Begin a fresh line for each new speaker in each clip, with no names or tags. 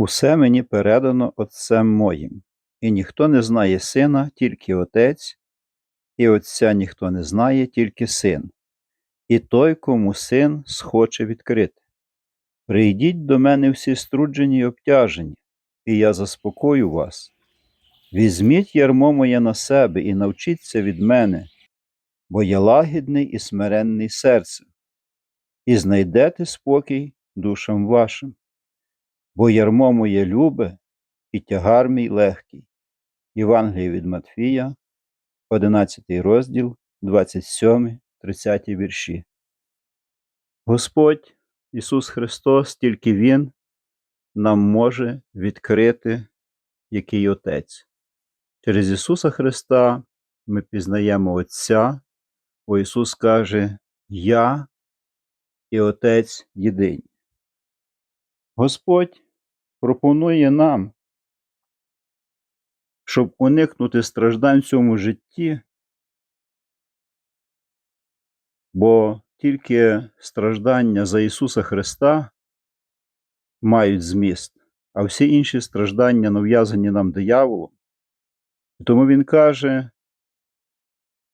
Усе мені передано Отцем моїм, і ніхто не знає сина, тільки Отець, і Отця ніхто не знає, тільки син, і той, кому син схоче відкрити. Прийдіть до мене всі струджені й обтяжені, і я заспокою вас. Візьміть ярмо моє на себе і навчіться від мене, бо я лагідний і смиренний серцем, і знайдете спокій душам вашим бо ярмо моє любе і тягар мій легкий. Євангеліє від Матфія, 11 розділ, 27, 30 вірші. Господь Ісус Христос, тільки Він нам може відкрити, який Отець. Через Ісуса Христа ми пізнаємо Отця, бо Ісус каже Я і Отець єдині. Господь пропонує нам, щоб уникнути страждань в цьому житті, бо тільки страждання за Ісуса Христа мають зміст, а всі інші страждання нав'язані нам дияволом. Тому Він каже,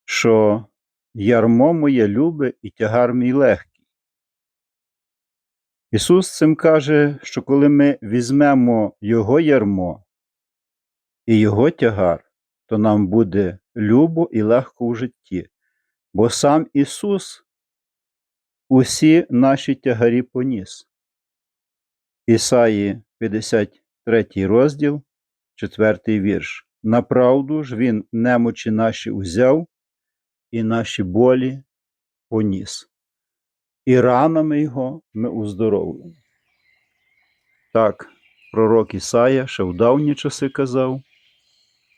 що ярмо моє любе і тягар мій легкий. Ісус цим каже, що коли ми візьмемо Його ярмо і Його тягар, то нам буде любо і легко у житті, бо сам Ісус усі наші тягарі поніс. Ісаї 53 розділ, 4 вірш. Направду ж Він немочі наші узяв і наші болі поніс і ранами Його ми уздоровлені. Так, пророк Ісая ще в давні часи казав,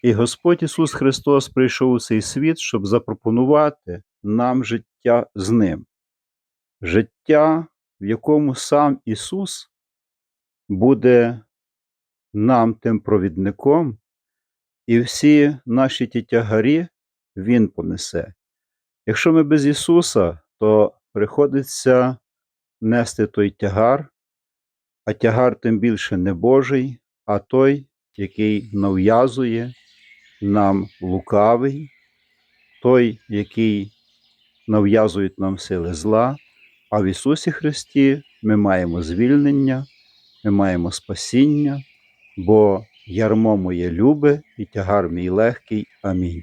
і Господь Ісус Христос прийшов у цей світ, щоб запропонувати нам життя з Ним, життя, в якому сам Ісус буде нам тим провідником, і всі наші ті тягарі Він понесе. Якщо ми без Ісуса, то приходиться нести той тягар, а тягар тим більше не Божий, а той, який нав'язує нам лукавий, той, який нав'язують нам сили зла, а в Ісусі Христі ми маємо звільнення, ми маємо спасіння, бо ярмо моє любе і тягар мій легкий. Амінь.